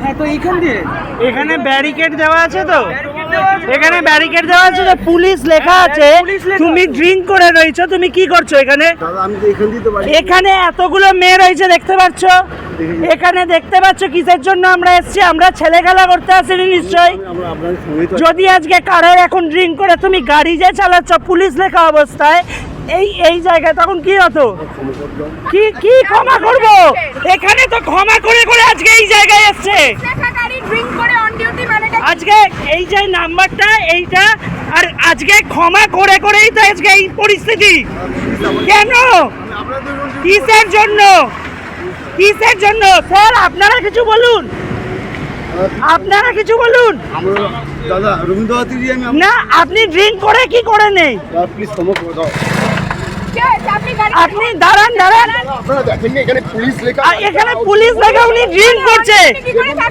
হ্যাঁ তো এইখান দিয়ে। এখানে ব্যারিকেড দেওয়া আছে তো? এখানে ব্যারিকেড দেওয়া আছে তো পুলিশ লেখা আছে তুমি ড্রিঙ্ক করে রয়েছো তুমি কি করছ এখানে? এখান দিয়ে তো বাড়ি এখানে এতগুলো মেয়ে রয়েছে দেখতে পাচ্ছ? এখানে দেখতে পাচ্ছ কিসের জন্য আমরা এসেছি? আমরা ছেলে খেলা করতে আসিনি তো যদি আজকে কারোর এখন ড্রিঙ্ক করে তুমি গাড়ি যে চালাচ্ছ পুলিশ লেখা অবস্থায় এই এই জায়গায় তখন কি হতো? কি কি ক্ষমা করব? এখানে তো ক্ষমা করে করে আজকে এই জায়গায় এসছে। দেখা গাড়ি ড্রিঙ্ক করে অন ডিউটি মানে আজকে এই যে নাম্বারটা এইটা আর আজকে ক্ষমা করে করেই তো আজকে এই পরিস্থিতি। কেন? কিসের জন্য? কিসের জন্য? স্যার আপনারা কিছু বলুন। আপনারা কিছু বলুন। দাদা রবীন্দ্রনাথ না আপনি ড্রিঙ্ক করে কি করে নেই? প্লিজ আপনি দাঁড়ান দাঁড়ান। আপনারা দেখেন এখানে পুলিশ লেখা আর এখানে পুলিশ দেখা উনি ড্রিঙ্ক করছে।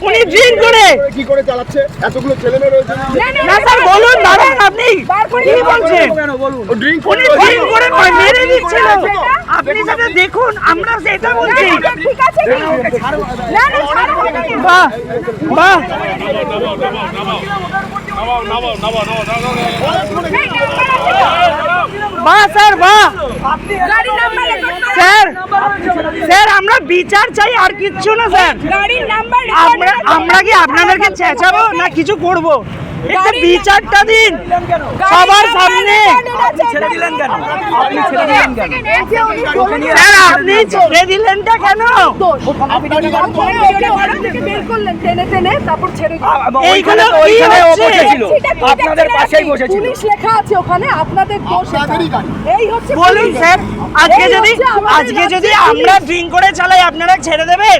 উনি ড্রিঙ্ক করে কি করে চালাচ্ছে? এতগুলো ছেলে মেয়ে রয়েছে। না স্যার বলুন দাঁড়ান আপনি। কি বলছেন? কেন বলুন ড্রিঙ্ক উনি ড্রিঙ্ক করে মেরে দিচ্ছিল আপনি সেটা দেখুন আমরা সেটা বলছি। ঠিক আছে না না বাহ বাহ। করো। স্যার স্যার আমরা বিচার চাই আর কিচ্ছু না স্যার। আমরা আমরা কি আপনাদেরকে চেঁচাবো না কিছু করব? একটু বিচারটা দিন। সবার সামনে। আপনি ছেড়ে দিলেন কেন? আপনি ছেড়ে দিলেন স্যার আপনি ছেড়ে দিলেনটা আপনাদের পাশেই বসেছিল। পুলিশ লেখা আছে ওখানে? আপনাদের দোষ এটা। আপনাদেরই গাড়ি। এই হচ্ছে বলুন স্যার আজকে যদি আজকে যদি আমরা ড্রিঙ্ক করে চালাই আপনারা ছেড়ে দেবেন?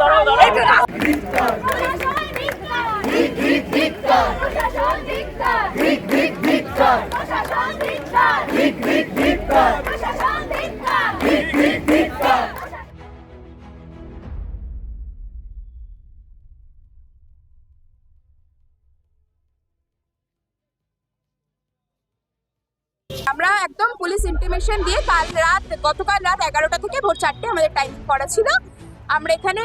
আমরা একদম পুলিশ ইন্টিমেশন দিয়ে কাল রাত, গতকাল রাত এগারোটা থেকে ভোর চারটে আমাদের টাইমিং করা ছিল। আমরা এখানে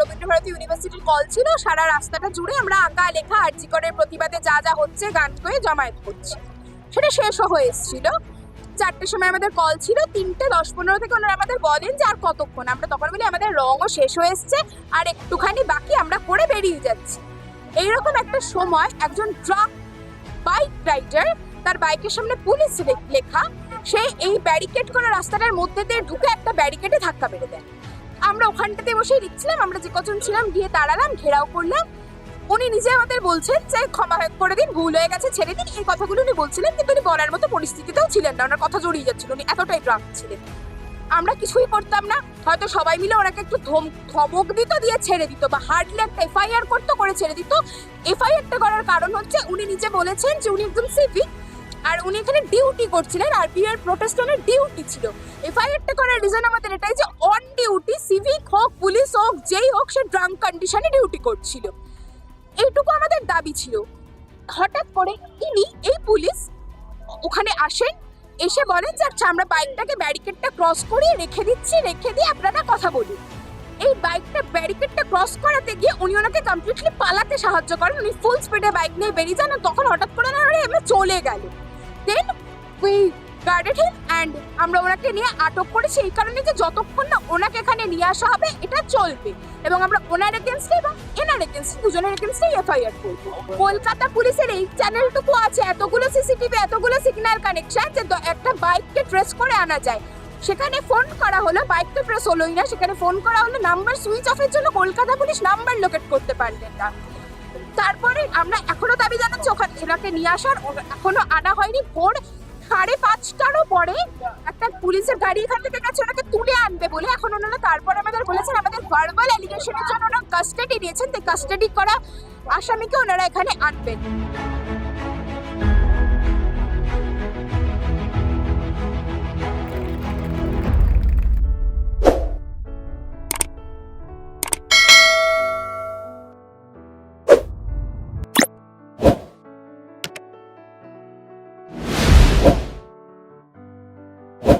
রবীন্দ্রভারতী ইউনিভার্সিটির কল ছিল, সারা রাস্তাটা জুড়ে আমরা আঁকা, লেখা আর আর্জিকরের প্রতিবাদে যা যা হচ্ছে গান করে জমায়েত করছি। সেটা শেষও হয়ে এসেছিল। চারটের সময় আমাদের কল ছিল, তিনটে দশ পনেরো থেকে ওনারা আমাদের বলেন যে আর কতক্ষণ। আমরা তখন বলি আমাদের রঙও শেষ হয়ে এসছে, আর একটুখানি বাকি আমরা করে বেরিয়ে যাচ্ছি। এইরকম একটা সময় একজন ট্রাক বাইক রাইডার, তার বাইকের সামনে পুলিশ লেখা, সে এই ব্যারিকেড করা রাস্তাটার মধ্যে দিয়ে ঢুকে একটা ব্যারিকেডে ধাক্কা মেরে দেয়। আমরা ওখানটাতে বসেই লিখছিলাম, আমরা যে কজন ছিলাম, গিয়ে দাঁড়ালাম, ঘেরাও করলাম। উনি নিজে আমাদের বলছেন যে, ক্ষমা করে দিন, ভুল হয়ে গেছে, ছেড়ে দিন। এই কথাগুলো উনি বলছিলেন, কিন্তু উনি বলার মতো পরিস্থিতিতেও ছিলেন না, ওনার কথা জড়িয়ে যাচ্ছিল, উনি এতটাই ড্রাম ছিলেন। আমরা কিছুই করতাম না, হয়তো সবাই মিলে ওনাকে একটু ধম- ধমক দিত, দিয়ে ছেড়ে দিত, বা হার্ডলি একটা এফআইআর করতো, করে ছেড়ে দিত। এফআইআরটা করার কারণ হচ্ছে, উনি নিজে বলেছেন যে, উনি একদম সিভিক আর উনি এখানে ডিউটি করছিলেন, আর বিয়ের প্রোটেস্টনের ডিউটি ছিল। এফআইআরটা করার রিজন আমাদের এটাই যে অন ডিউটি সিভিক হোক পুলিশ হোক, যেই হোক, সে ড্রাঙ্ক কন্ডিশনে ডিউটি করছিল। এইটুকু আমাদের দাবি ছিল। হঠাৎ করে ইনি, এই পুলিশ ওখানে আসেন, এসে বলেন যে আচ্ছা আমরা বাইকটাকে ব্যারিকেডটা ক্রস করে রেখে দিচ্ছি, রেখে দিয়ে আপনারা কথা বলুন। এই বাইকটা ব্যারিকেডটা ক্রস করাতে গিয়ে উনি ওনাকে কমপ্লিটলি পালাতে সাহায্য করেন। উনি ফুল স্পিডে বাইক নিয়ে বেরিয়ে যান তখন হঠাৎ করে না এমনি চলে গেল। Then we guarded him and আমরা ওনাকে নিয়ে আটক করেছি এই কারণে যে যতক্ষণ না ওনাকে এখানে নিয়ে আসা হবে, এটা চলবে। এবং আমরা ওনার এগেনস্টে এবং এনার এগেনস্টে দুজনের এগেনস্টেই এফআইআর করব। কলকাতা পুলিশের এই চ্যানেলটুকু আছে, এতগুলো সিসিটিভি এতগুলো সিগন্যাল কানেকশন যে একটা বাইককে ট্রেস করে আনা যায়। সেখানে ফোন করা হলো বাইকটা ট্রেস হলোই না। সেখানে ফোন করা হলো নাম্বার সুইচ অফের জন্য কলকাতা পুলিশ নাম্বার লোকেট করতে পারলেন না। তারপরে আমরা এখনও দাবি জানাচ্ছি, ওখানে এনাকে নিয়ে আসার, এখনও আনা হয়নি। ভোর সাড়ে পাঁচটারও পরে একটা পুলিশের গাড়ি এখান থেকে গেছে, ওনাকে তুলে আনবে বলে এখন ওনারা তারপর আমাদের বলেছেন, আমাদের ভার্বাল অ্যালিগেশনের জন্য ওনারা কাস্টাডি নিয়েছেন তাই কাস্টাডি করা আসামিকে ওনারা এখানে আনবেন।